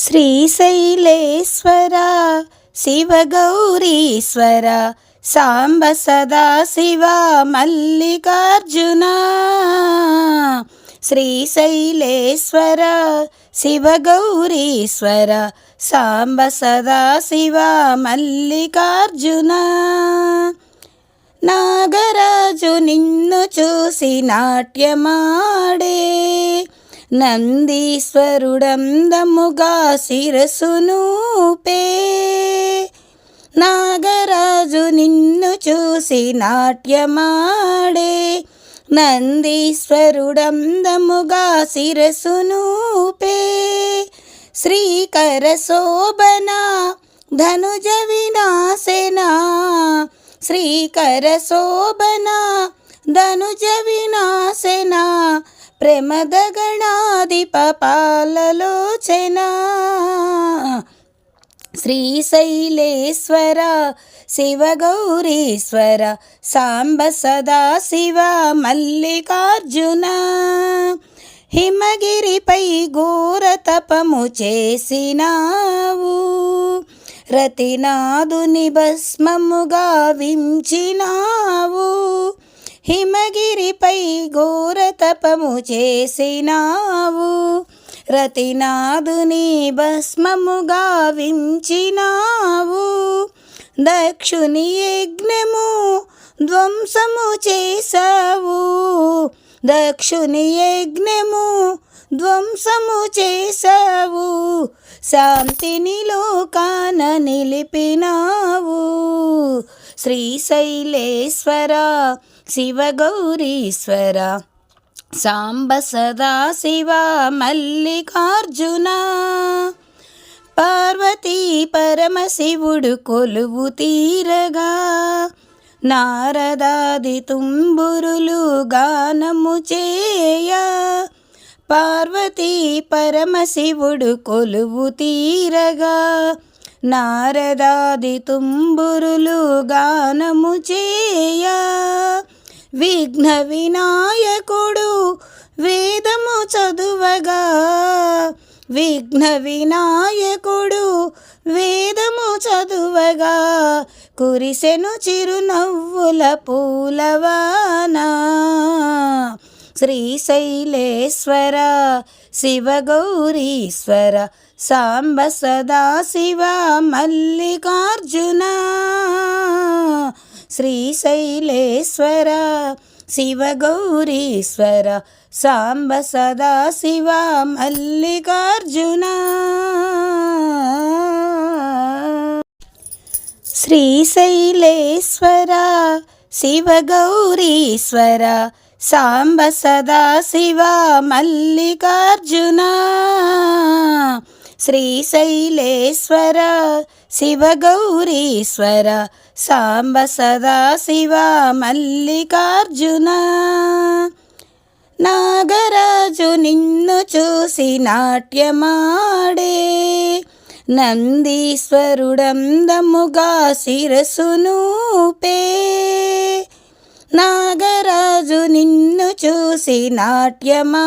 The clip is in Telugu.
శ్రీశైలేశ్వర శివగౌరీశ్వర సాంబ సదా శివ మల్లికార్జున. శ్రీశైలేశ్వర శివగౌరీశ్వర సాంబ సదా శివ మల్లికార్జున. నాగరాజు నిన్ను చూసి నాట్యమాడే నందీశ్వరుడందముగా శిరసునూపే నాగరాజు నిన్ను చూసి నాట్యమాడే. నందీశ్వరుడందముగా శిరసునూపే శ్రీకర శోభన ధనుజ వినాశనా. శ్రీకర శోభన ధనుజ వినాశ ప్రమద గణాధిప శ్రీశైలేశ్వర శివగౌరీశ్వర సాంబ సదా శివ మల్లికార్జున. హిమగిరిపై ఘోర తపము చేసినావు. రతినాదుని భస్మముగా వించినావు. హిమగిరిపై ఘోర తపము చేసినావు రతినాదుని భస్మముగా వించినావు. దక్షుని యజ్ఞము ధ్వంసము చేసావు దక్షుని యజ్ఞము ధ్వంసము చేసావు శాంతిని లోకాన నిలిపినావు. శ్రీశైలేశ్వర శివగౌరీశ్వర సాంబ సదా శివ మల్లికార్జున. పార్వతీ పరమశివుడు కొలువు తీరగా నారదాది తుంబురులు గానము చేయ. పార్వతీ పరమశివుడు కొలువు తీరగా నారదాది తుంబురులు గానము చేయ. విఘ్న వినాయకుడు వేదము చదువగా. విఘ్న వినాయకుడు వేదము చదువగా. కురిసెను చిరునవ్వుల పూలవానా. శ్రీశైలేశ్వర శివగౌరీశ్వర సాంబ సదాశివ మల్లికార్జున. శ్రీశైలేశ్వర శివగౌరీశ్వర సాంబ సదాశివ మల్లికార్జున. శ్రీశైలేశ్వర శివగౌరీశ్వర సాంబ సదాశివ మల్లికార్జున. శ్రీశైలేశ్వర శివగౌరీశ్వర సాంబ సదాశివ మల్లికార్జున. నాగరాజు నిన్ను చూసి నాట్యమాడే. నందీశ్వరుడందముగా శిరసునూపే. చూసి నాట్యమా?